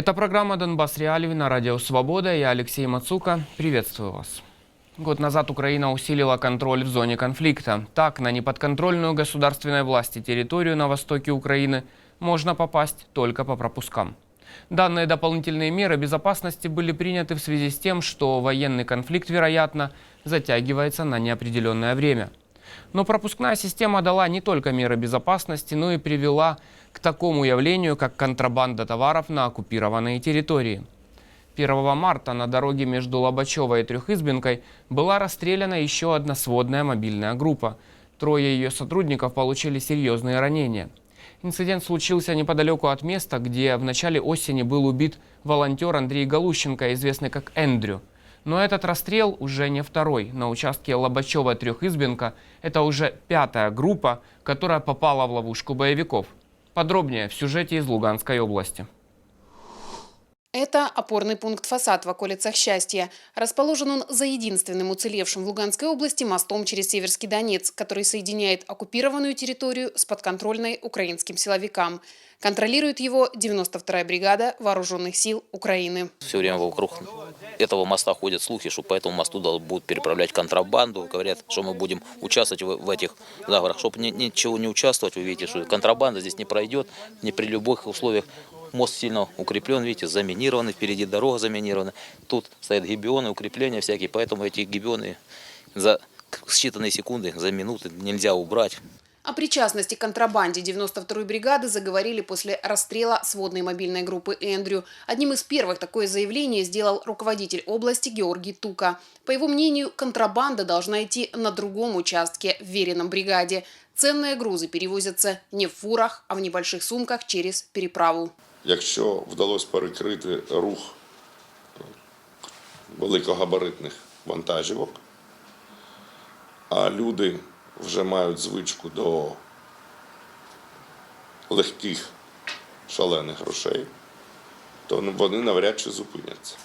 Это программа «Донбасс Реалии» на радио «Свобода». Я Алексей Мацука. Приветствую вас. Год назад Украина усилила контроль в зоне конфликта. Так, на неподконтрольную государственной власти территорию на востоке Украины можно попасть только по пропускам. Данные дополнительные меры безопасности были приняты в связи с тем, что военный конфликт, вероятно, затягивается на неопределенное время. Но пропускная система дала не только меры безопасности, но и привела такому явлению, как контрабанда товаров на оккупированные территории. 1 марта на дороге между Лобачевой и Трехизбинкой была расстреляна еще одна сводная мобильная группа. Трое ее сотрудников получили серьезные ранения. Инцидент случился неподалеку от места, где в начале осени был убит волонтер Андрей Галущенко, известный как Эндрю. Но этот расстрел уже не второй. На участке Лобачева-Трехизбинка это уже пятая группа, которая попала в ловушку боевиков. Подробнее в сюжете из Луганской области. Это опорный пункт «Фасад» в околицах Счастья. Расположен он за единственным уцелевшим в Луганской области мостом через Северский Донец, который соединяет оккупированную территорию с подконтрольной украинским силовикам. Контролирует его 92-я бригада Вооруженных сил Украины. Все время вокруг этого моста ходят слухи, что по этому мосту будут переправлять контрабанду. Говорят, что мы будем участвовать в, этих заговорах. Чтобы ни, ничего не участвовать, вы видите, что контрабанда здесь не пройдет ни при любых условиях. Мост сильно укреплен, видите, заминированный, впереди дорога заминирована. Тут стоят гибионы, укрепления всякие, поэтому эти гибионы за считанные секунды, за минуты нельзя убрать. О причастности к контрабанде 92-й бригады заговорили после расстрела сводной мобильной группы «Эндрю». Одним из первых такое заявление сделал руководитель области Георгий Тука. По его мнению, контрабанда должна идти на другом участке в веренном бригаде. Ценные грузы перевозятся не в фурах, а в небольших сумках через переправу. Якщо вдалося перекрити рух великогабаритних вантажівок, а люди вже мають звичку до легких шалених грошей, то вони навряд чи зупиняться.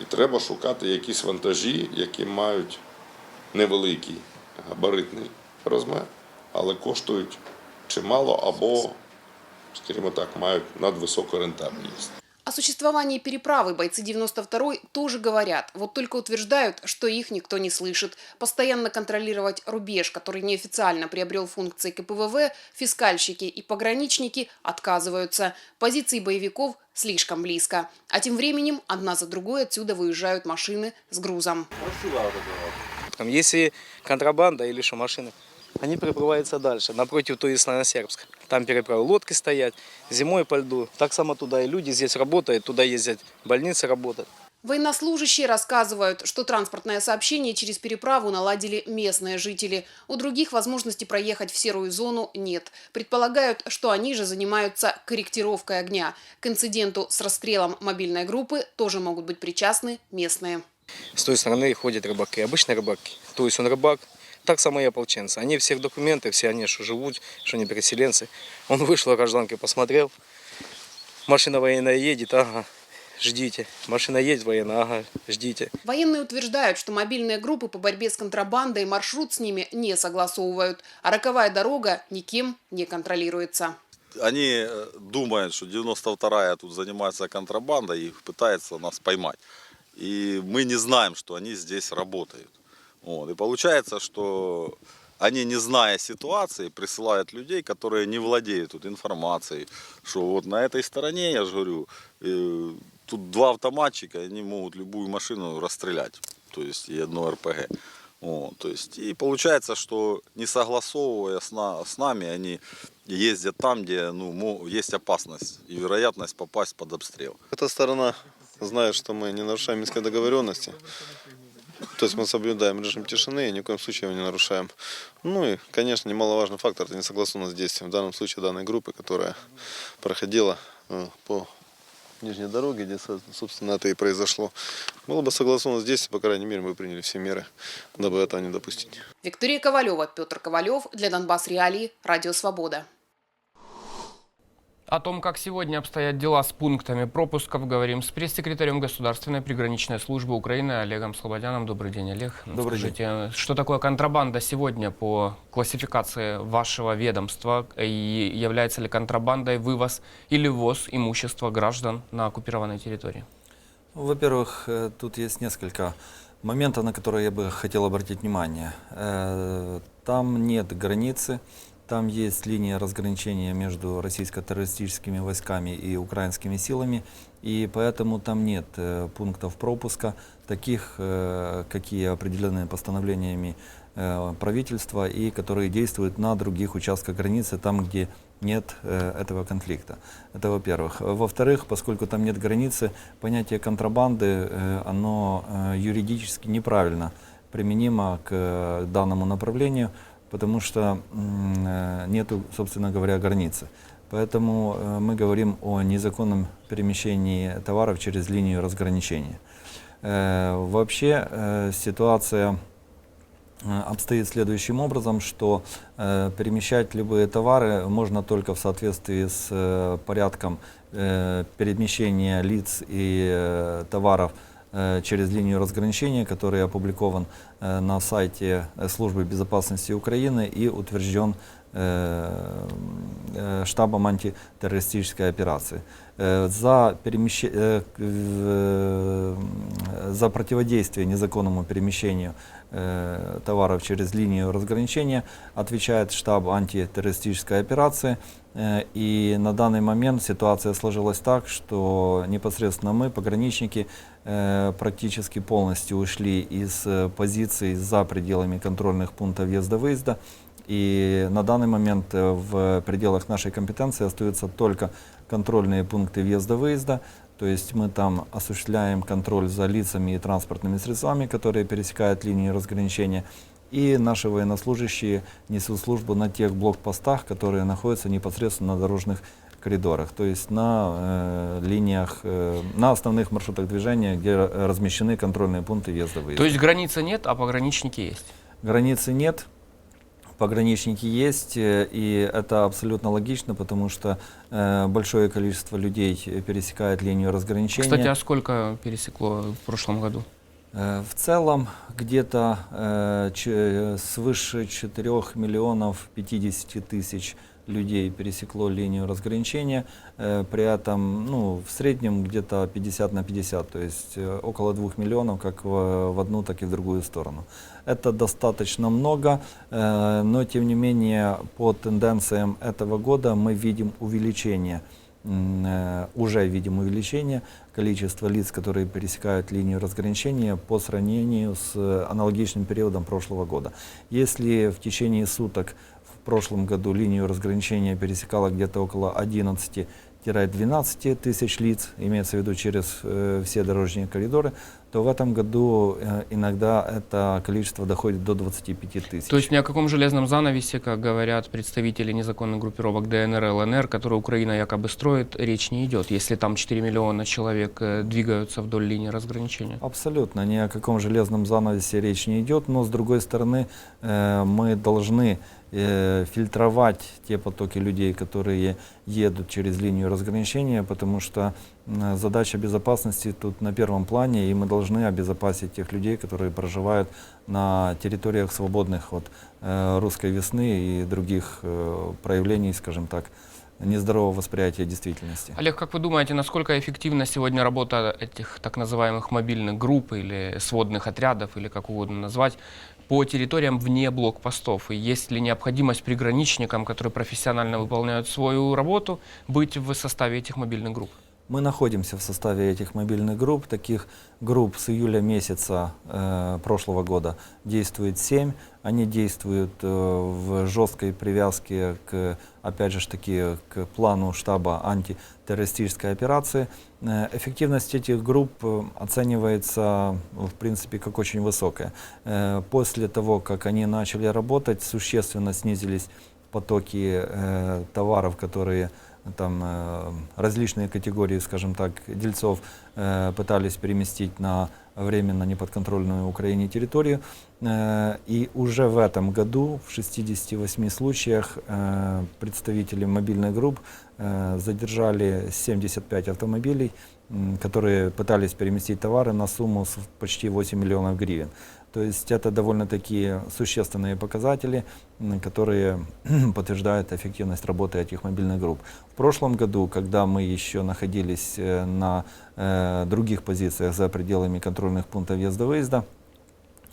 І треба шукати якісь вантажі, які мають невеликий габаритний розмір, але коштують чимало або, скажімо так, мають надвисоку рентабельність. О существовании переправы бойцы 92-й тоже говорят, вот только утверждают, что их никто не слышит. Постоянно контролировать рубеж, который неофициально приобрел функции КПВВ, фискальщики и пограничники отказываются. Позиции боевиков слишком близко. А тем временем одна за другой отсюда выезжают машины с грузом. Если контрабанда или что, машины, они переплываются дальше, напротив той Славяно-Сербска. Там переправы лодки стоят, зимой по льду. Так само туда и люди здесь работают, туда ездят, больницы работают. Военнослужащие рассказывают, что транспортное сообщение через переправу наладили местные жители. У других возможности проехать в серую зону нет. Предполагают, что они же занимаются корректировкой огня. К инциденту с расстрелом мобильной группы тоже могут быть причастны местные. С той стороны ходят рыбаки, обычные рыбаки. То есть он рыбак, так само и ополченцы. Они все в документы, все они что живут, что не переселенцы. Он вышел, о гражданке посмотрел. Машина военная едет, ага, ждите. Машина едет военная, ага, ждите. Военные утверждают, что мобильные группы по борьбе с контрабандой маршрут с ними не согласовывают, а роковая дорога никем не контролируется. Они э, думают, что 92-я тут занимается контрабандой и пытается нас поймать. И мы не знаем, что они здесь работают. Вот. И получается, что они, не зная ситуации, присылают людей, которые не владеют тут информацией, что вот на этой стороне, я же говорю, э, тут два автоматчика, они могут любую машину расстрелять, то есть и одно РПГ. Вот, то есть, и получается, что не согласовывая с, на, с нами, они ездят там, где ну, есть опасность и вероятность попасть под обстрел. Эта сторона знает, что мы не нарушаем минской договоренности. То есть мы соблюдаем режим тишины и ни в коем случае его не нарушаем. Ну и, конечно, немаловажный фактор – это несогласованность действий. В данном случае данной группы, которая проходила э, по нижней дороге, где, со- собственно, это и произошло. Было бы согласованность действий, по крайней мере, мы приняли все меры, дабы этого не допустить. Виктория Ковалева, Петр Ковалев для Донбасс Реалии, Радио Свобода. О том, как сегодня обстоят дела с пунктами пропусков, говорим с пресс-секретарем Государственной приграничной службы Украины Олегом Слободяном. Добрый день, Олег. Добрый день. Скажите, что такое контрабанда сегодня по классификации вашего ведомства? И является ли контрабандой вывоз или ввоз имущества граждан на оккупированной территории? Во-первых, э, тут есть несколько моментов, на которые я бы хотел обратить внимание. Э, Там нет границы, там есть линия разграничения между российско-террористическими войсками и украинскими силами, и поэтому там нет э, пунктов пропуска, таких, э, какие определены постановлениями э, правительства и которые действуют на других участках границы, там, где нет этого конфликта. Это во-первых. Во-вторых, поскольку там нет границы, понятие контрабанды, оно юридически неправильно применимо к данному направлению, потому что э, нету, собственно говоря, границы. Поэтому э, мы говорим о незаконном перемещении товаров через линию разграничения. Э, Вообще ситуация обстоит следующим образом, что перемещать любые товары можно только в соответствии с порядком э, перемещения лиц и товаров через линию разграничения, который опубликован э, на сайте э, Службы безопасности Украины и утвержден э, э, штабом антитеррористической операции. Э, За, перемещ- э, э, за противодействие незаконному перемещению э, товаров через линию разграничения отвечает штаб антитеррористической операции. Э, И на данный момент ситуация сложилась так, что непосредственно мы, пограничники, э, практически полностью ушли из э, позиций за пределами контрольных пунктов въезда-выезда. И на данный момент э, в пределах нашей компетенции остаются только контрольные пункты въезда-выезда. То есть мы там осуществляем контроль за лицами и транспортными средствами, которые пересекают линии разграничения. И наши военнослужащие несут службу на тех блокпостах, которые находятся непосредственно на дорожных коридорах, то есть на э, линиях, э, на основных маршрутах движения, где э, размещены контрольные пункты въезда-выезда. То есть границы нет, а пограничники есть? Границы нет, пограничники есть, э, и это абсолютно логично, потому что э, большое количество людей э, пересекает линию разграничения. Кстати, а сколько пересекло в прошлом году? Э, В целом где-то э, ч- свыше 4 миллионов 50 тысяч людей пересекло линию разграничения, э, при этом ну, в среднем где-то 50 на 50, то есть э, около 2 миллионов как в, в одну, так и в другую сторону. Это достаточно много, э, но тем не менее по тенденциям этого года мы видим увеличение уже видим увеличение количества лиц, которые пересекают линию разграничения по сравнению с аналогичным периодом прошлого года. Если в течение суток прошлом году линию разграничения пересекало где-то около 11-12 тысяч лиц, имеется в виду через э, все дорожные коридоры, то в этом году э, иногда это количество доходит до 25 тысяч. То есть ни о каком железном занавесе, как говорят представители незаконных группировок ДНР и ЛНР, которые Украина якобы строит, речь не идет, если там 4 миллиона человек э, двигаются вдоль линии разграничения. Абсолютно, ни о каком железном занавесе речь не идет, но с другой стороны э, мы должны фильтровать те потоки людей, которые едут через линию разграничения, потому что задача безопасности тут на первом плане, и мы должны обезопасить тех людей, которые проживают на территориях свободных от э, русской весны и других э, проявлений, скажем так, нездорового восприятия действительности. Олег, как вы думаете, насколько эффективна сегодня работа этих так называемых мобильных групп или сводных отрядов, или как угодно назвать, по территориям вне блокпостов? И есть ли необходимость приграничникам, которые профессионально выполняют свою работу, быть в составе этих мобильных групп? Мы находимся в составе этих мобильных групп. Таких групп с июля месяца э, прошлого года действует семь. Они действуют э, в жесткой привязке к, опять же таки, к плану штаба антитеррористической операции. Э, эффективность этих групп э, оценивается, в принципе, как очень высокая. После того, как они начали работать, существенно снизились потоки товаров, которые там различные категории, скажем так, дельцов пытались переместить на временно неподконтрольную Украине территорию. Э, И уже в этом году в 68 случаях э, представители мобильных групп э, задержали 75 автомобилей, которые пытались переместить товары на сумму почти 8 миллионов гривен. То есть это довольно-таки существенные показатели, которые подтверждают эффективность работы этих мобильных групп. В прошлом году, когда мы еще находились э, на э, других позициях за пределами контрольных пунктов въезда-выезда,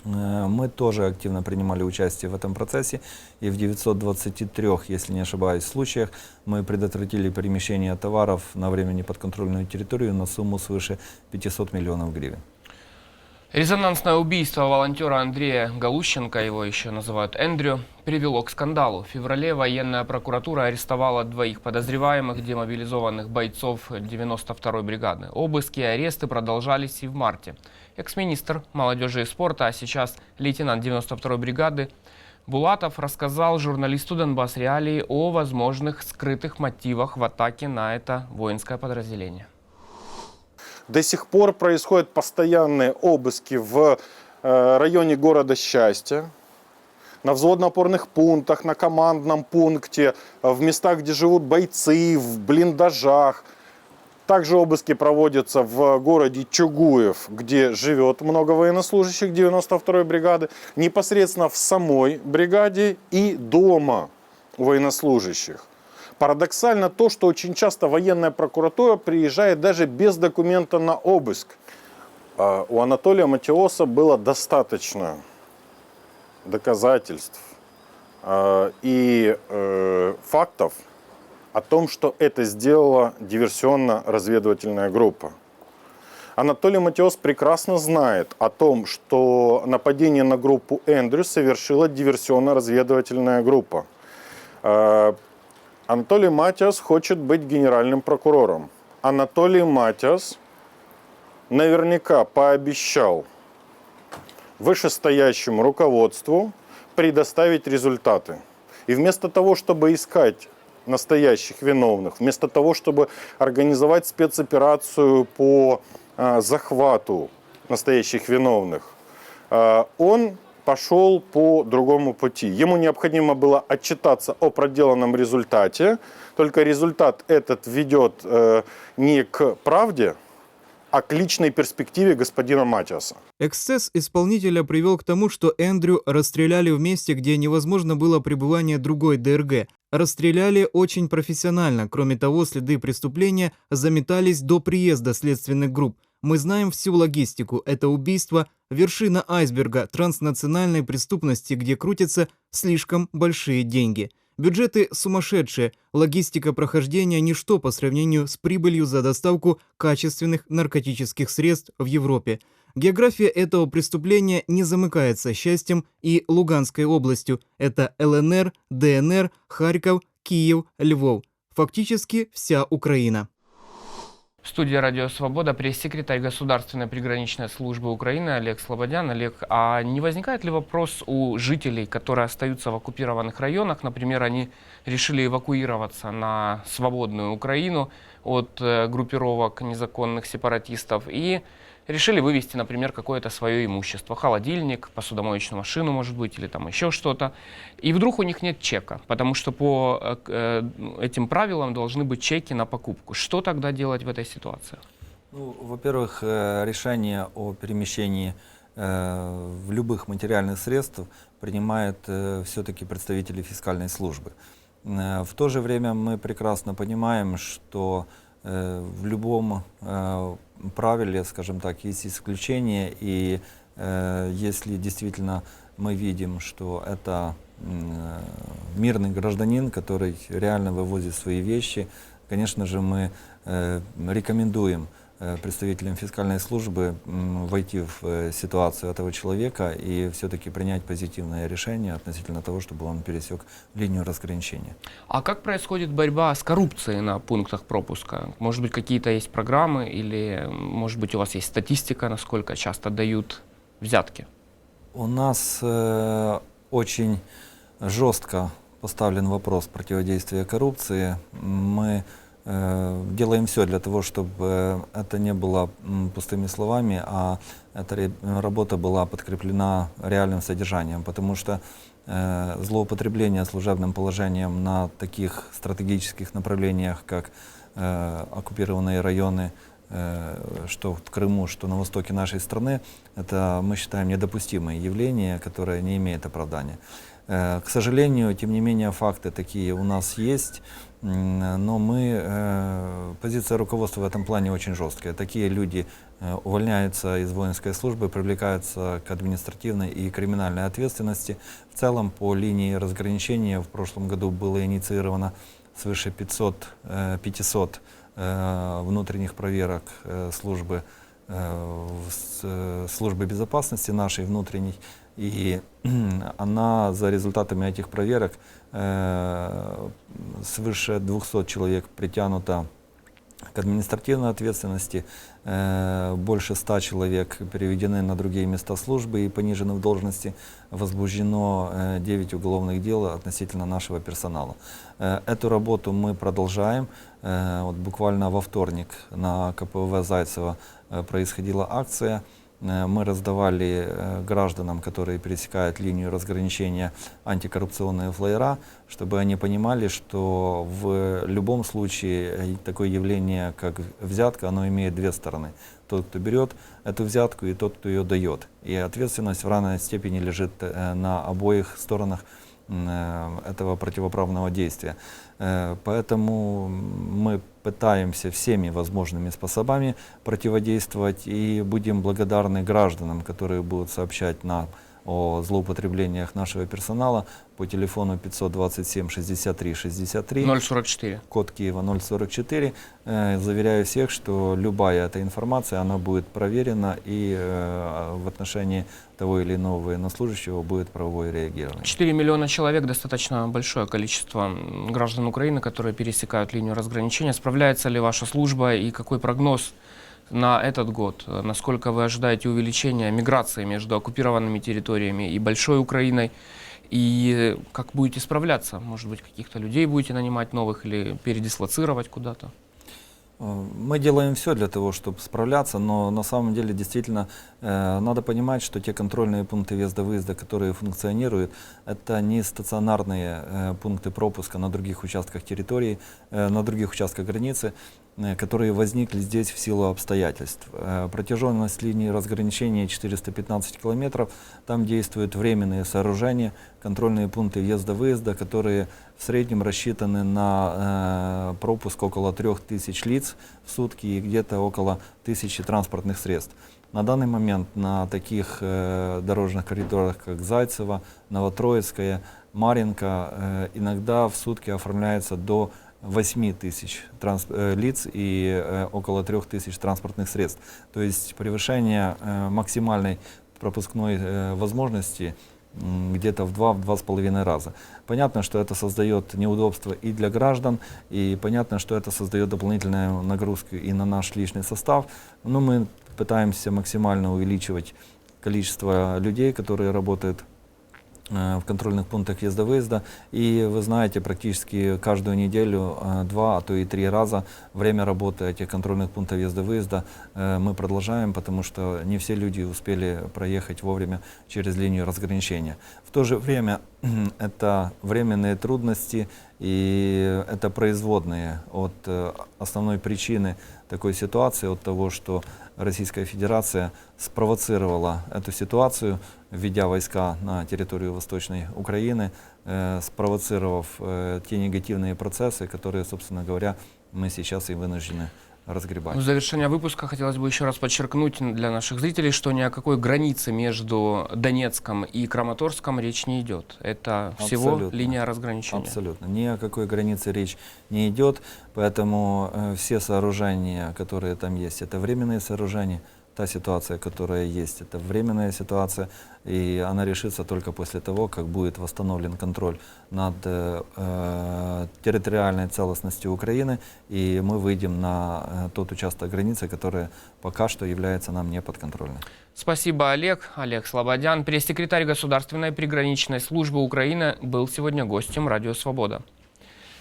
Э, Мы тоже активно принимали участие в этом процессе, и в 923, если не ошибаюсь, случаях мы предотвратили перемещение товаров на время неподконтрольную территорию на сумму свыше 500 миллионов гривен. Резонансное убийство волонтера Андрея Галущенко, его еще называют Эндрю, привело к скандалу. В феврале военная прокуратура арестовала двоих подозреваемых демобилизованных бойцов 92-й бригады. Обыски и аресты продолжались и в марте. Экс-министр молодежи и спорта, а сейчас лейтенант 92-й бригады Булатов рассказал журналисту Донбасс Реалии о возможных скрытых мотивах в атаке на это воинское подразделение. До сих пор происходят постоянные обыски в э, районе города Счастья, на взводно-опорных пунктах, на командном пункте, в местах, где живут бойцы, в блиндажах. Также обыски проводятся в городе Чугуев, где живет много военнослужащих 92-й бригады, непосредственно в самой бригаде и дома военнослужащих. Парадоксально то, что очень часто военная прокуратура приезжает даже без документа на обыск. А У Анатолия Матиоса было достаточно доказательств а, и э, фактов о том, что это сделала диверсионно-разведывательная группа. Анатолий Матиос прекрасно знает о том, что нападение на группу Эндрю совершила диверсионно-разведывательная группа. Анатолий Матиас хочет быть генеральным прокурором. Анатолий Матиас наверняка пообещал вышестоящему руководству предоставить результаты. И вместо того, чтобы искать настоящих виновных, вместо того, чтобы организовать спецоперацию по э, захвату настоящих виновных, э, он пошел по другому пути. Ему необходимо было отчитаться о проделанном результате, только результат этот ведет э, не к правде, а к личной перспективе господина Матиаса. Эксцесс исполнителя привел к тому, что Эндрю расстреляли в месте, где невозможно было пребывание другой ДРГ. Расстреляли очень профессионально. Кроме того, следы преступления заметались до приезда следственных групп. Мы знаем всю логистику. Это убийство – вершина айсберга транснациональной преступности, где крутятся слишком большие деньги. Бюджеты сумасшедшие, логистика прохождения – ничто по сравнению с прибылью за доставку качественных наркотических средств в Европе. География этого преступления не замыкается счастьем и Луганской областью. Это ЛНР, ДНР, Харьков, Киев, Львов. Фактически вся Украина. В студии «Радио Свобода» пресс-секретарь Государственной приграничной службы Украины Олег Слободян. Олег, а не возникает ли вопрос у жителей, которые остаются в оккупированных районах, например, они решили эвакуироваться на свободную Украину от э, группировок незаконных сепаратистов и решили вывести, например, какое-то свое имущество, холодильник, посудомоечную машину, может быть, или там еще что-то. И вдруг у них нет чека, потому что по э, э, этим правилам должны быть чеки на покупку. Что тогда делать в этой ситуации? Ну, во-первых, э, решение о перемещении в любых материальных средств принимают все-таки представители фискальной службы. В то же время мы прекрасно понимаем, что в любом э, правиле, скажем так, есть исключения, и э, если действительно мы видим, что это э, мирный гражданин, который реально вывозит свои вещи, конечно же, мы э, рекомендуем э, представителям фискальной службы войти в э, ситуацию этого человека и все-таки принять позитивное решение относительно того, чтобы он пересек линию разграничения. А как происходит борьба с коррупцией на пунктах пропуска? Может быть, какие-то есть программы или, может быть, у вас есть статистика, насколько часто дают взятки? У нас э, очень жестко поставлен вопрос противодействия коррупции. Мы э, делаем все для того, чтобы это не было пустыми словами, а эта работа была подкреплена реальным содержанием, потому что э, злоупотребление служебным положением на таких стратегических направлениях, как э, оккупированные районы, э, что в Крыму, что на востоке нашей страны, это, мы считаем, недопустимое явление, которое не имеет оправдания. Э, К сожалению, тем не менее, факты такие у нас есть, но мы, э, позиция руководства в этом плане очень жесткая. Такие люди э, увольняются из воинской службы, привлекаются к административной и криминальной ответственности. В целом, по линии разграничения в прошлом году было инициировано свыше 500, э, 500 э, внутренних проверок службы, службы безопасности нашей внутренней. И она за результатами этих проверок свыше 200 человек притянуто к административной ответственности, э, больше 100 человек переведены на другие места службы и понижены в должности, возбуждено э, 9 уголовных дел относительно нашего персонала. Э, Эту работу мы продолжаем. Э, Вот буквально во вторник на КПВ Зайцева э, происходила акция. Э, Мы раздавали э, гражданам, которые пересекают линию разграничения, антикоррупционные флайера, чтобы они понимали, что в любом случае э, такое явление, как взятка, оно имеет две стороны. Тот, кто берет эту взятку, и тот, кто ее дает. И ответственность в равной степени лежит на обоих сторонах этого противоправного действия. Поэтому мы пытаемся всеми возможными способами противодействовать и будем благодарны гражданам, которые будут сообщать нам о злоупотреблениях нашего персонала по телефону 527 63 63 044. код Киева 044. Э, Заверяю всех, что любая эта информация, она будет проверена и э, в отношении того или иного военнослужащего будет правовое реагирование. 4 миллиона человек, достаточно большое количество граждан Украины, которые пересекают линию разграничения. Справляется ли ваша служба и какой прогноз на этот год? Насколько вы ожидаете увеличения миграции между оккупированными территориями и Большой Украиной? И как будете справляться? Может быть, каких-то людей будете нанимать новых или передислоцировать куда-то? Э, Мы делаем все для того, чтобы справляться, но на самом деле действительно э, надо понимать, что те контрольные пункты въезда-выезда, которые функционируют, это не стационарные э, пункты пропуска на других участках территории, э, на других участках границы, которые возникли здесь в силу обстоятельств. Э, Протяженность линии разграничения 415 километров, там действуют временные сооружения, контрольные пункты въезда-выезда, которые в среднем рассчитаны на э, пропуск около 3000 лиц в сутки и где-то около 1000 транспортных средств. На данный момент на таких э, дорожных коридорах, как Зайцево, Новотроицкая, Маринка, э, иногда в сутки оформляется до 8 тысяч транс- э, лиц и э, около 3 тысяч транспортных средств. То есть превышение э, максимальной пропускной возможности где-то в два-два с половиной раза. Понятно, что это создает неудобства и для граждан, и понятно, что это создает дополнительную нагрузку и на наш личный состав. Но мы пытаемся максимально увеличивать количество людей, которые работают в контрольных пунктах въезда-выезда. И вы знаете, практически каждую неделю э, два, а то и три раза время работы этих контрольных пунктов въезда-выезда э, мы продолжаем, потому что не все люди успели проехать вовремя через линию разграничения. В то же время это временные трудности и это производные от э, основной причины такой ситуации, от того, что Российская Федерация спровоцировала эту ситуацию, введя войска на территорию Восточной Украины, э, спровоцировав э, те негативные процессы, которые, собственно говоря, мы сейчас и вынуждены разгребать. В завершение выпуска хотелось бы еще раз подчеркнуть для наших зрителей, что ни о какой границе между Донецком и Краматорском речь не идет. Это всего Абсолютно. линия разграничения. Абсолютно. Ни о какой границе речь не идет, поэтому э, все сооружения, которые там есть, это временные сооружения. Та ситуация, которая есть, это временная ситуация, и она решится только после того, как будет восстановлен контроль над э, э, территориальной целостностью Украины, и мы выйдем на э, тот участок границы, который пока что является нам неподконтрольным. Спасибо, Олег. Олег Слободян, пресс-секретарь Государственной приграничной службы Украины, был сегодня гостем Радио Свобода.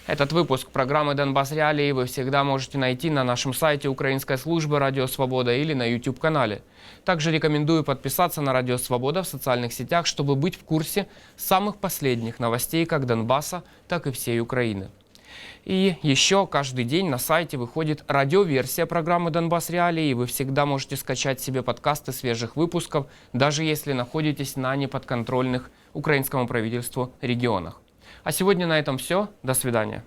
Этот выпуск программы «Донбасс Реалии» вы всегда можете найти на нашем сайте Украинской службы «Радио Свобода» или на YouTube-канале. Также рекомендую подписаться на «Радио Свобода» в социальных сетях, чтобы быть в курсе самых последних новостей как Донбасса, так и всей Украины. И еще каждый день на сайте выходит радиоверсия программы «Донбасс Реалии», и вы всегда можете скачать себе подкасты свежих выпусков, даже если находитесь на неподконтрольных украинскому правительству регионах. А сегодня на этом все. До свидания.